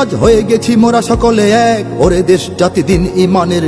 আজ হয়ে গেছি মোরা সকলে এক। ওরে দেশ জাতি দিন ইমানের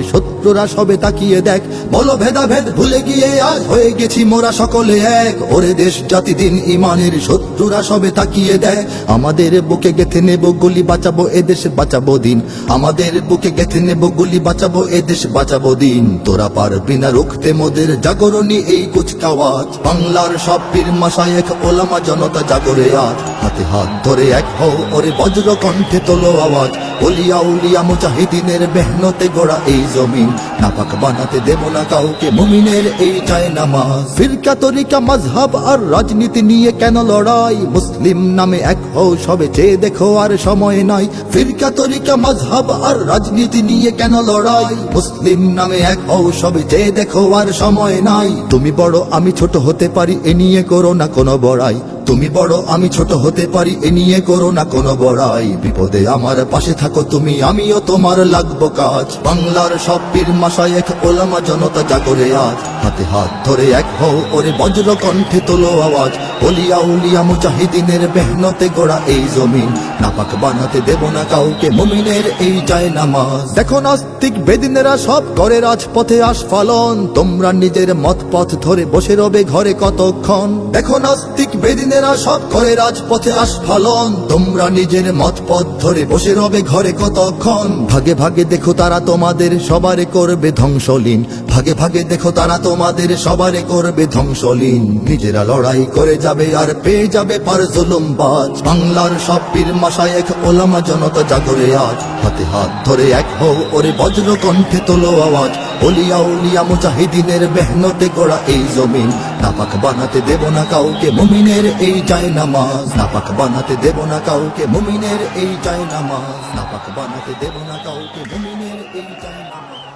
শত্রুরা সবে তাকিয়ে দেখ। বলো ভেদাভেদ, ভুলে গিয়ে আজ হয়ে গেছি মোরা সকলে এক। ওরে দেশ, জাতি, দিন, ইমানের শত্রুরা সবে তাকিয়ে দেখ। আমাদের বুকে গেথে নেব, গুলি বাঁচাবো এদেশ বাঁচাবো দিন। আমাদের বুকে গেথে নেব, গুলি বাঁচাবো এদেশ বাঁচাবো দিন। তোরা পারবি না রুখতে মোদের জাগরণী এই কুচকাওয়াজ। বাংলার সব পীর মাসায়েক ওলামা জনতা জাগরে আজ। হাতে হাত ধরে এক হও, ওরে বজ্র কণ্ঠে তোলো আওয়াজ। ওলিয়া উলিয়া মুজাহিদিনের মেহনতে গড়া এই জমিন। নাপাক বানাতে দেব না কাউকে মুমিনের এই চায় নামাজ। ফিরকা তরিকা মাঝহাব আর রাজনীতি নিয়ে কেন লড়াই? মুসলিম নামে এক হও সবে চেয়ে দেখো আর সময় নাই। ফিরকা তরিকা মাঝহাব আর রাজনীতি নিয়ে কেন লড়াই? মুসলিম নামে এক হও সবে চেয়ে দেখো আর সময় নাই। তুমি বড়, আমি ছোট হতে পারি, এ নিয়ে করো না কোনো বড়াই। তুমি বড়, আমি ছোট হতে পারি, এ নিয়ে করো না কোনো বড়াই। বিপদে আমার পাশে থাকো তুমি, আমিও তোমার লাগবো কাজ। বাংলার সব পীর মাসায় এক ওলামা জনতা জাগরে আজ। হাতে হাত ধরে এক হও ওরে বজ্র কণ্ঠে তোলো আওয়াজ। ওলিয়া উলিয়া মুজাহিদিনের মেহনতে গোড়া এই জমিন। নাপাক বানাতে দেব না কাউকে, মুমিনের এই চায় নামাজ। দেখো নাস্তিক বেদিনেরা সব করে রাজপথে আস্ফালন। তোমরা নিজের মত পথ ধরে বসে রবে ঘরে কতক্ষণ। দেখো নাস্তিক বেদিনেরা সব করে রাজপথে আস্ফালন। তোমরা নিজের মত পথ ধরে বসে রবে ঘরে কতক্ষণ? ভাগে ভাগে দেখো তারা তোমাদের সবারে করবে ধ্বংসলীন। ভাগে ভাগে দেখো তারা তোমাদের সবারে করবে ধ্বংসলীন। নিজেরা লড়াই করে যাবে আর পেয়ে যাবে পার জুলুম বাজ বাংলার সব পীর মাসায় এক ওলামা জনতা জাগরে আজ। হাতে হাত ধরে এক হও ওরে বজ্র কণ্ঠে তোলো আওয়াজ। ওলিয়া উলিয়া মুজাহিদিনের মেহনতে গড়া এই জমিন। নাপাক বানাতে দেব না কাউকে মুমিনের, এই যায় নামাজ। নাপাক বানাতে দেব না কাউকে মুমিনের, এই যায় নামাজ। নাপাক বানাতে দেব না কাউকে মুমিনের, এই যায় নামাজ।